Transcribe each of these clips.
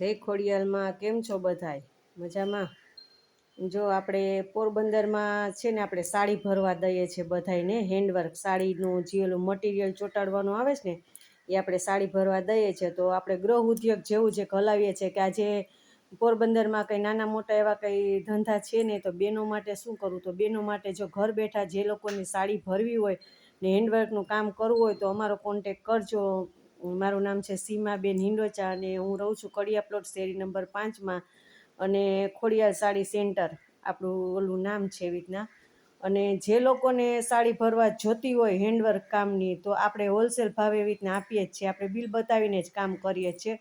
જય ખોડિયાલમાં કેમ છો બધાય? મજામાં? જો આપણે પોરબંદરમાં છે ને આપણે સાડી ભરવા દઈએ છીએ બધાયને હેન્ડવર્ક સાડીનું જે ઓલું મટીરિયલ ચોંટાડવાનું આવે છે ને, એ આપણે સાડી ભરવા દઈએ છીએ. તો આપણે ગૃહ ઉદ્યોગ જેવું જે હલાવીએ છીએ કે આજે પોરબંદરમાં કંઈ નાના મોટા એવા કંઈ ધંધા છે ને તો બેનો માટે શું કરવું તો બેનો માટે જો ઘર બેઠા જે લોકોની સાડી ભરવી હોય ને હેન્ડવર્કનું કામ કરવું હોય તો અમારો કોન્ટેક કરજો. મારું નામ છે સીમાબેન હિંડોચા અને હું રહું છું કડિયા પ્લોટ શેરી નંબર પાંચમાં અને ખોડિયાર સાડી સેન્ટર, આપણું ઓલું નામ છે એવી રીતના. અને જે લોકોને સાડી ભરવા જોતી હોય હેન્ડવર્ક કામની, તો આપણે હોલસેલ ભાવે એવી રીતના આપીએ જ છીએ. આપણે બિલ બતાવીને જ કામ કરીએ છીએ.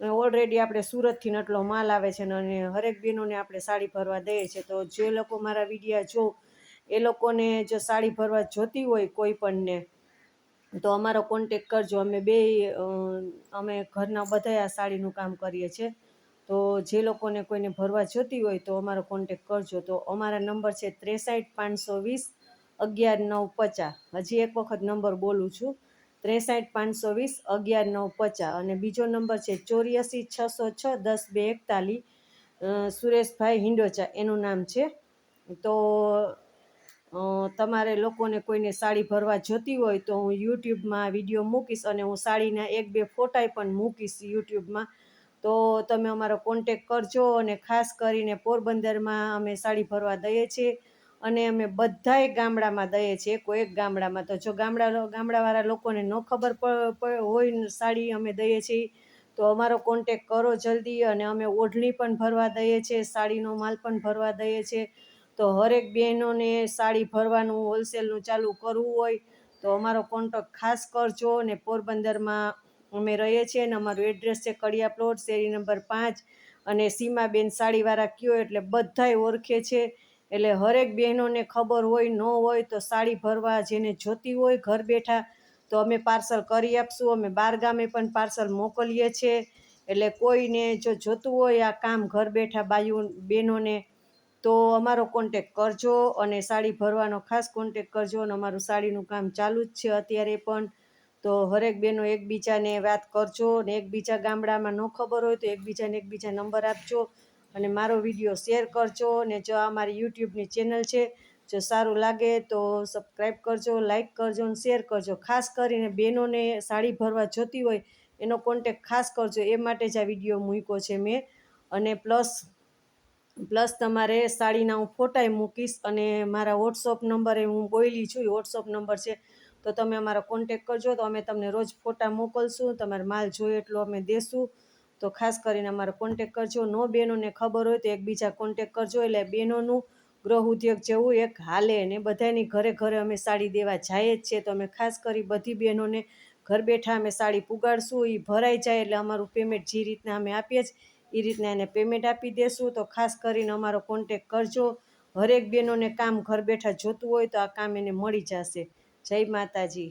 ઓલરેડી આપણે સુરતથી નટલો માલ આવે છે અને હરેક બહેનોને આપણે સાડી ભરવા દઈએ છીએ. તો જે લોકો મારા વિડીયા જો, એ લોકોને જો સાડી ભરવા જોતી હોય કોઈ પણને તો અમારો કોન્ટેક કરજો. અમે બે અમે ઘરના બધા આ સાડીનું કામ કરીએ છીએ. તો જે લોકોને કોઈને ભરવા જોતી હોય તો અમારો કોન્ટેક કરજો. તો અમારા નંબર છે ત્રેસાઠ પાંચસો વીસ અગિયાર નવ પચાસ. હજી એક વખત નંબર બોલું છું. ત્રેસાઠ પાંચસો વીસ અગિયાર નવ પચાસ. અને બીજો નંબર છે ચોર્યાસી છસો છ દસ બે એકતાલીસ સુરેશભાઈ હિંડોચા. એનું નામ છે. તો તમારે લોકોને કોઈને સાડી ભરવા જોતી હોય તો હું યુટ્યુબમાં વીડિયો મૂકીશ અને હું સાડીના એક બે ફોટાય પણ મૂકીશ યુટ્યુબમાં. તો તમે અમારો કોન્ટેક કરજો અને ખાસ કરીને પોરબંદરમાં અમે સાડી ભરવા દઈએ છીએ અને અમે બધાય ગામડામાં દઈએ છીએ કોઈ એક ગામડામાં. તો જો ગામડા ગામડાવાળા લોકોને ન ખબર હોય સાડી અમે દઈએ છીએ, તો અમારો કોન્ટેક કરો જલ્દી અને અમે ઓઢણી પણ ભરવા દઈએ છીએ, સાડીનો માલ પણ ભરવા દઈએ છીએ. તો હરેક બહેનોને સાડી ભરવાનું હોલસેલનું ચાલુ કરવું હોય, તો અમારો કોન્ટેક ખાસ કરજો ને પોરબંદરમાં અમે રહીએ છીએ ને અમારું એડ્રેસ છે કડિયા પ્લોટ શેરી નંબર પાંચ અને સીમાબેન સાડીવાળા કયો એટલે બધાય ઓળખે છે. એટલે હરેક બહેનોને ખબર હોય, ન હોય તો સાડી ભરવા જેને જોતી હોય ઘર બેઠા તો અમે પાર્સલ કરી આપશું. અમે બાર ગામે પણ પાર્સલ મોકલીએ છીએ. એટલે કોઈને જો જોતું હોય આ કામ ઘર બેઠા બાયુ, બહેનોને તો અમારો કોન્ટેક કરજો અને સાડી ભરવાનો ખાસ કોન્ટેક કરજો અને અમારું સાડીનું કામ ચાલુ જ છે અત્યારે પણ. તો હરેક બહેનો એકબીજાને વાત કરજો ને એકબીજા ગામડામાં ન ખબર હોય તો એકબીજાને એકબીજા નંબર આપજો. અને મારો વીડિયો શેર કરજો અને જો આ મારી યુટ્યુબની ચેનલ છે, જો સારું લાગે તો સબસ્ક્રાઈબ કરજો લાઈક કરજો અને શેર કરજો. ખાસ કરીને બહેનોને સાડી ભરવા જોતી હોય એનો કોન્ટેક ખાસ કરજો. એ માટે જ આ વીડિયો મૂક્યો છે મેં. અને પ્લસ પ્લસ તમારે સાડીના હું ફોટાએ મૂકીશ અને મારા વોટ્સઅપ નંબરે હું બોયલી છું વોટ્સઅપ નંબર છે. તો તમે અમારો કોન્ટેક કરજો, તો અમે તમને રોજ ફોટા મોકલશું, તમારે માલ જોઈએ એટલો અમે દેશું. તો ખાસ કરીને અમારો કોન્ટેક કરજો, નો બહેનોને ખબર હોય તો એકબીજા કોન્ટેક કરજો, એટલે બહેનોનું ગૃહ ઉદ્યોગ જેવું એક હાલે ને બધાની ઘરે ઘરે અમે સાડી દેવા જાય જ છે. તો અમે ખાસ કરી બધી બહેનોને ઘર બેઠા અમે સાડી પુગાડશું એ ભરાઈ જાય એટલે અમારું પેમેન્ટ જે રીતના અમે આપીએ છીએ એ રીતના એને પેમેન્ટ આપી દેશું. તો ખાસ કરીને અમારો કોન્ટેક કરજો. હરેક બહેનોને કામ ઘર બેઠા જોતું હોય તો આ કામ એને મળી જશે. જય માતાજી.